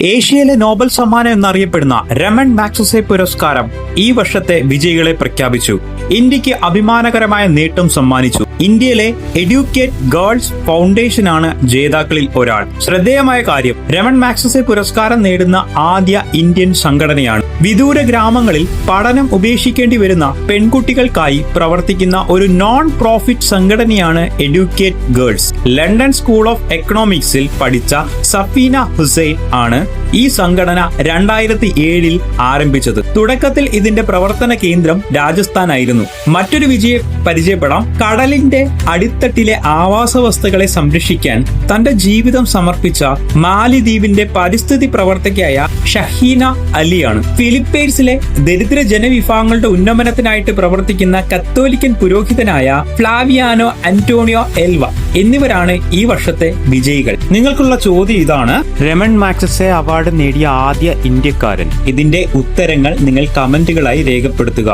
ഏഷ്യയിലെ നോബൽ സമ്മാനം എന്നറിയപ്പെടുന്ന രമൺ മാക്സസെ പുരസ്കാരം ഈ വർഷത്തെ വിജയികളെ പ്രഖ്യാപിച്ചു. ഇന്ത്യയ്ക്ക് അഭിമാനകരമായ നേട്ടം സമ്മാനിച്ചു. ഇന്ത്യയിലെ എഡ്യൂക്കേറ്റ് ഗേൾസ് ഫൗണ്ടേഷൻ ആണ് ജേതാക്കളിൽ ഒരാൾ. ശ്രദ്ധേയമായ കാര്യം രമൺ മാക്സസെ പുരസ്കാരം നേടുന്ന ആദ്യ ഇന്ത്യൻ സംഘടനയാണ്. വിദൂര ഗ്രാമങ്ങളിൽ പഠനം ഉപേക്ഷിക്കേണ്ടി വരുന്ന പെൺകുട്ടികൾക്കായി പ്രവർത്തിക്കുന്ന ഒരു നോൺ പ്രോഫിറ്റ് സംഘടനയാണ് Educate Girls London School of എക്കണോമിക്സിൽ പഠിച്ച സഫീന ഹുസൈൻ ആണ് ഈ സംഘടന രണ്ടായിരത്തി ഏഴിൽ ആരംഭിച്ചത്. തുടക്കത്തിൽ ഇതിന്റെ പ്രവർത്തന കേന്ദ്രം രാജസ്ഥാനായിരുന്നു. മറ്റൊരു വിജയം പരിചയപ്പെടാം. കടലിന്റെ അടിത്തട്ടിലെ ആവാസ വസ്തുക്കളെ സംരക്ഷിക്കാൻ തന്റെ ജീവിതം സമർപ്പിച്ച മാലിദ്വീപിന്റെ പരിസ്ഥിതി പ്രവർത്തകയായ ഷഹീന അലിയാണ്. ഫിലിപ്പൈൻസിലെ ദരിദ്ര ജനവിഭാഗങ്ങളുടെ ഉന്നമനത്തിനായിട്ട് പ്രവർത്തിക്കുന്ന കത്തോലിക്കൻ പുരോഹിതനായ ഫ്ലാവിയാനോ അന്റോണിയോ എൽവ. എന്നിവരാണ് ഈ വർഷത്തെ വിജയികൾ. നിങ്ങൾക്കുള്ള ചോദ്യം ഇതാണ്. രമൺ മാക്സസെ അവാർഡ് നേടിയ ആദ്യ ഇന്ത്യക്കാരൻ. ഇതിന്റെ ഉത്തരങ്ങൾ നിങ്ങൾ കമന്റുകളായി രേഖപ്പെടുത്തുക.